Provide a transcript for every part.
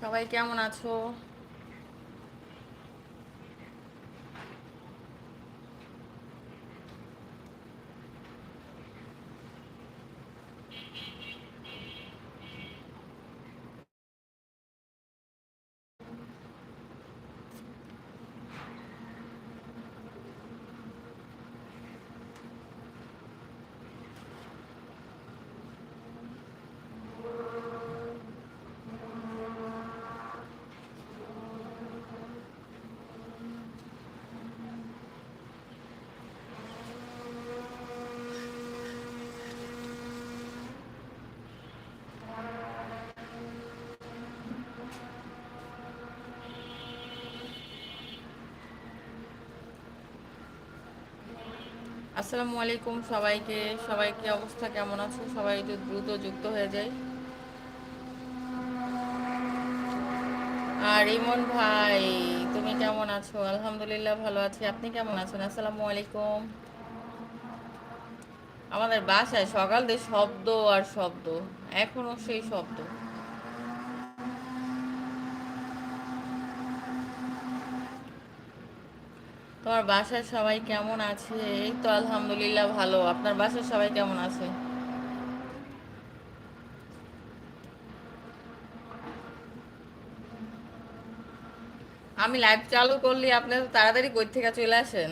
সবাই কেমন আছো? আসসালামু আলাইকুম সবাইকে। সবাই কি অবস্থা? কেমন আছে সবাই একটু দ্রুত যুক্ত হয়ে যায় আর ইমন ভাই, তুমি কেমন আছো? আলহামদুলিল্লাহ ভালো আছি। আপনি কেমন আছেন? আসসালামু আলাইকুম। আমাদের বাসায় সকাল দিয়ে শব্দ আর শব্দ। এখনও সেই শব্দ। তোমার বাসায় সবাই কেমন আছে? এই তো আলহামদুলিল্লাহ ভালো। আপনার বাসায় সবাই কেমন আছে? আমি লাইভ চালু করলে, আপনি তাড়াতাড়ি কই থেকে চলে আসেন?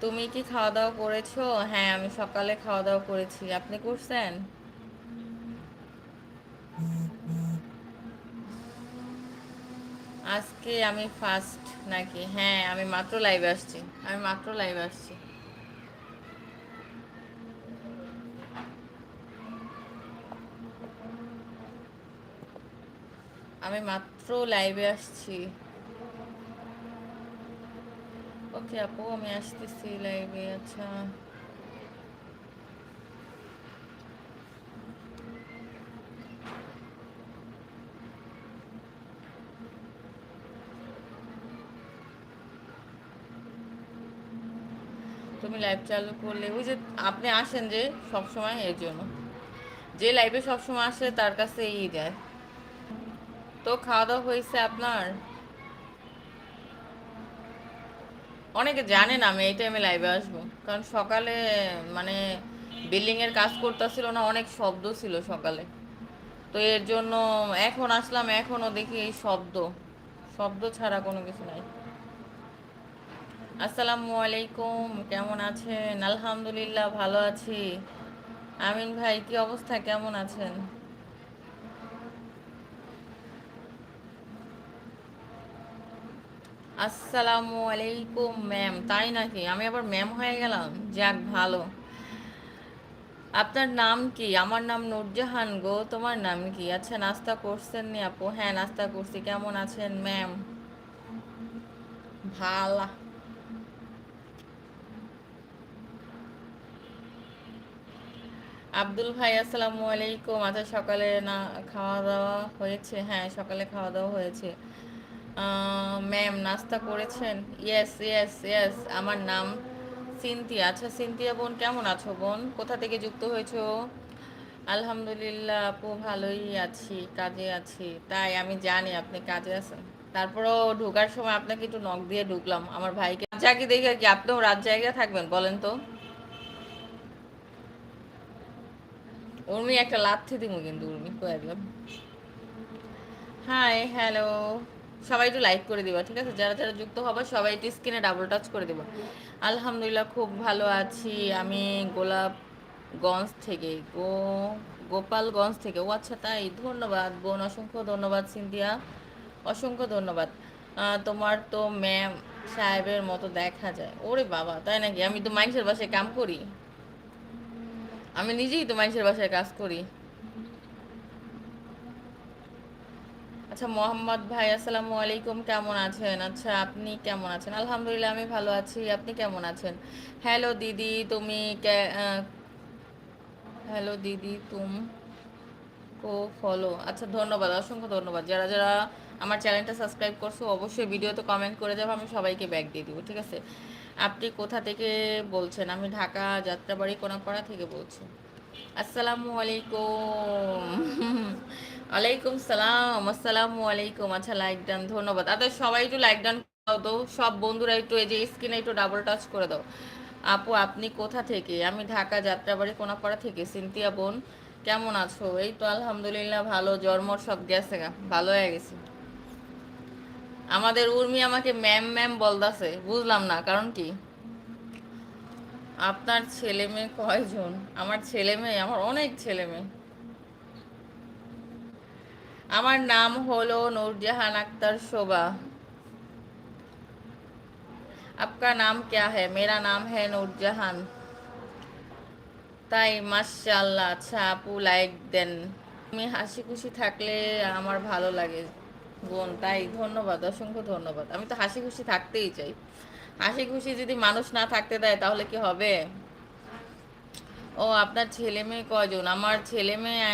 তুমি কি খাওয়া দাওয়া করেছ? হ্যাঁ আমি সকালে খাওয়া দাওয়া করেছি। আপনি করছেন? আজকে আমি ফার্স্ট নাকি? হ্যাঁ আমি মাত্র লাইভে আসছি। আমি মাত্র লাইভে আসছি। আমি মাত্র লাইভে আসছি। ওকে আপু, আমি আসতেছি লাইভে আচ্ছা। তুমি লাইভ চালু করলে, ওই যে আপনি আসেন যে সব সময় এর জন্য। যে লাইভে সব সময় আসে তার কাছে এই যায়। তো খাওয়া দাওয়া হয়েছে আপনার? অনেকে জানে না আমি এই টাইমে লাইভে আসব। কারণ সকালে মানে বিল্ডিং এর কাজ করতেছিল না, অনেক শব্দ ছিল সকালে। তো এর জন্য এখন আসলাম এখনও দেখি এই শব্দ। শব্দ ছাড়া কোনো কিছু নাই। আসসালামু আলাইকুম, কেমন আছেন? আলহামদুলিল্লাহ ভালো আছি। আমিন ভাই, কি অবস্থা? কেমন আছেন? আসসালামু আলাইকুম, ম্যাম। তাই নাকি? আমি আবার ম্যাম হয়ে গেলাম? যাক, ভালো। আপনার নাম কি? আমার নাম নূরজাহান গো। তোমার নাম কি? আচ্ছা নাস্তা করছেন নি আপু? হ্যাঁ নাস্তা করছি। কেমন আছেন, ম্যাম? ভালা। আব্দুল ভাই, আসসালামু আলাইকুম। আচ্ছা সকালে না খাওয়া দাওয়া হয়েছে? হ্যাঁ সকালে খাওয়া দাওয়া হয়েছে ম্যাম নাস্তা করেছেন? ইয়েস ইয়েস ইয়েস আমার নাম সিনথিয়া। আচ্ছা সিনথিয়া বোন, কেমন আছো বোন? কোথা থেকে যুক্ত হয়েছো? আলহামদুলিল্লাহ, আপু, ভালোই আছি, কাজে আছি। তাই আমি জানি আপনি কাজে আছেন। তারপরও ঢোকার সময় আপনাকে একটু নখ দিয়ে ঢুকলাম। আমার ভাইকে যাকে দেখে কি, আপনিও রাত জায়গায় থাকবেন, বলেন তো। উর্মি একটা লাথি দিব কিন্তু, উর্মি, কয়ে হাই হ্যালো সবাই একটু লাইক করে দিবা, ঠিক আছে? যারা যারা যুক্ত হবে, সবাই একটু স্ক্রিনে ডাবল টাচ করে দেবো। আলহামদুলিল্লাহ, খুব ভালো আছি। আমি গোলাপগঞ্জ থেকে, গো, গোপালগঞ্জ থেকে। ও আচ্ছা তাই। ধন্যবাদ, বোন, অসংখ্য ধন্যবাদ, সিন্ধিয়া। অসংখ্য ধন্যবাদ। তোমার তো ম্যাম সাহেবের মতো দেখা যায়। ওরে বাবা, তাই নাকি? আমি তো মানুষের বাসায় কাম করি। আমি নিজেই তো মানুষের বাসায় কাজ করি। আচ্ছা মোহাম্মদ ভাই, আসসালামু আলাইকুম। কেমন আছেন? আচ্ছা আপনি কেমন আছেন? আলহামদুলিল্লাহ, আমি ভালো আছি। আপনি কেমন আছেন? হ্যালো দিদি, তুমি হ্যালো দিদি, তুম কো ফলো আচ্ছা ধন্যবাদ, অসংখ্য ধন্যবাদ। যারা যারা আমার চ্যানেলটা সাবস্ক্রাইব করছ, অবশ্যই ভিডিওতে কমেন্ট করে যাব, আমি সবাইকে ব্যাক দিয়ে দিব, ঠিক আছে? আপনি কোথা থেকে বলছেন? আমি ঢাকা যাত্রাবাড়ি কোনাপাড়া থেকে বলছি। আসসালামু আলাইকুম। ওয়ালাইকুম সালাম, আসসালামু আলাইকুম। আচ্ছা লাইক ডান ধন্যবাদ। আচ্ছা সবাই একটু লাইক ডান দাও সব বন্ধুরা একটু এই যে স্ক্রিনে একটু ডাবল টাচ করে দাও। আপু, আপনি কোথা থেকে? আমি ঢাকা যাত্রাবাড়ি কোনাপাড়া থেকে সিনতিয়া বোন। কেমন আছো? এই তো আলহামদুলিল্লাহ ভালো। জন্মর সব গেছে ভালো হয়ে গেছে। আমাদের উর্মি আমাকে ম্যাম ম্যাম বলদাছে বুঝলাম না কারণ কি আপনার ছেলে মেয়ে কয়জন আমার ছেলে মেয়ে আমার অনেক ছেলে মেয়ে আমার নাম হলো নূরজাহান আক্তার শোভা आपका नाम क्या है मेरा नाम है নূরজাহান তাই মাশাআল্লাহ আচ্ছা আপু লাইক দেন তুমি হাসি খুশি থাকলে আমার ভালো লাগে বোন, তাই ধন্যবাদ, অসংখ্য ধন্যবাদ। আমি তো হাসি খুশি থাকতেই চাই। হাসি খুশি যদি মানুষ না থাকতে দেয়, তাহলে কি হবে? ও, আপনার ছেলে মেয়ে কজন আমার ছেলে মেয়ে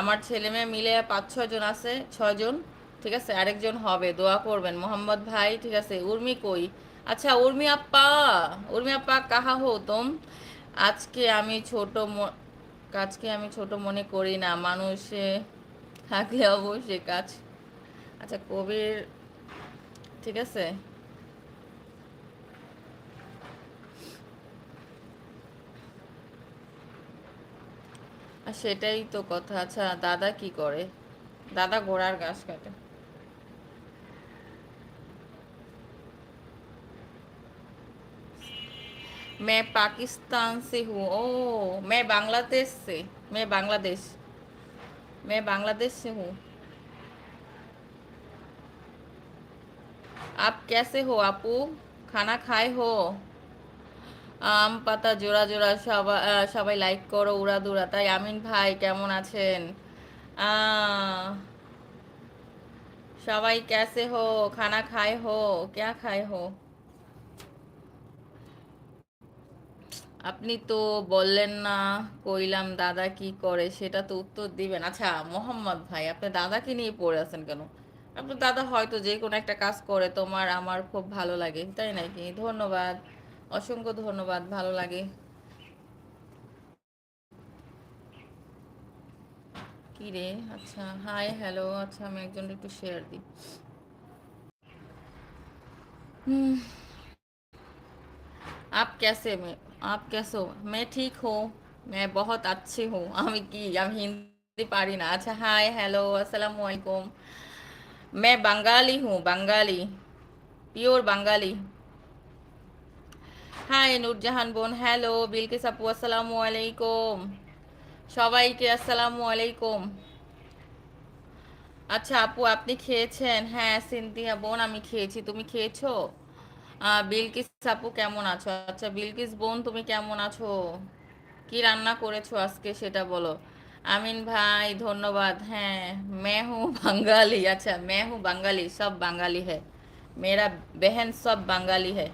আমার ছেলে মেয়ে মিলে পাঁচ ছজন আছে ছজন ঠিক আছে? আরেকজন হবে, দোয়া করবেন। মোহাম্মদ ভাই, ঠিক আছে? উর্মি কই? আচ্ছা উর্মি আপ্পা উর্মি আপ্পা কাহা হো তোম? আজকে আমি ছোট কাজকে আমি ছোট মনে করি না। মানুষে থাকলে অবশ্যই কাজ আচ্ছা কবির ঠিক আছে আর সেটাই তো কথা আচ্ছা দাদা কি করে দাদা ঘোড়ার ঘাস কাটে मैं पाकिस्तान से हूँ ओ मैं बांग्लादेश से मैं बांग्लादेश मैं बांग्लादेश से हूँ आप कैसे हो আপু খানা খায় হো আম পাতা জোড়া জোড়া সবাই আহ, সবাই লাইক করো উড়া দুরা তাই আমিন ভাই কেমন আছেন আহ, সবাই कैसे हो খানা খায় হো क्या খায় হো আপনি তো বললেন না, কইলাম দাদা কি করে, সেটা তো উত্তর দিবেন। আচ্ছা মোহাম্মদ ভাই, আপনি দাদাকে নিয়ে পড়ে আছেন কেন? আপনার দাদা হয়তো যে কোনো একটা কাজ করে, তোমার, আমার খুব ভালো লাগে, তাই নাকি? ধন্যবাদ, অসংখ্য ধন্যবাদ, ভালো লাগে। কি রে? আচ্ছা হাই হ্যালো আচ্ছা আমি একজন একটু শেয়ার দিই। হুম। आप कैसे में आप कैसे हो मैं ठीक हूँ मैं बहुत अच्छी हूँ আমি কি আমি হিন্দি পারি না আচ্ছা হাই হ্যালো আসসালামু আলাইকুম मैं बंगाली हूँ बंगाली পিওর বাঙালি হাই নূরজাহান বোন হ্যালো বিলকিস আপু আসসালামু আলাইকুম সবাইকে আসসালামু আলাইকুম আচ্ছা আপু আপনি খেয়েছেন হ্যাঁ সিনথিয়া বোন আমি খেয়েছি তুমি খেয়েছো আহ, বিলকিস আপু কেমন আছো? আচ্ছা বিলকিস বোন, তুমি কেমন আছো? কি রান্না করেছ আজকে সেটা বলো। আমিন ভাই, ধন্যবাদ। হ্যাঁ মেহু বাঙালি আচ্ছা মেহু বাঙালি, সব বাঙালি হ্যাঁ মেয়েরা বেহেন, সব বাঙালি হ্যাঁ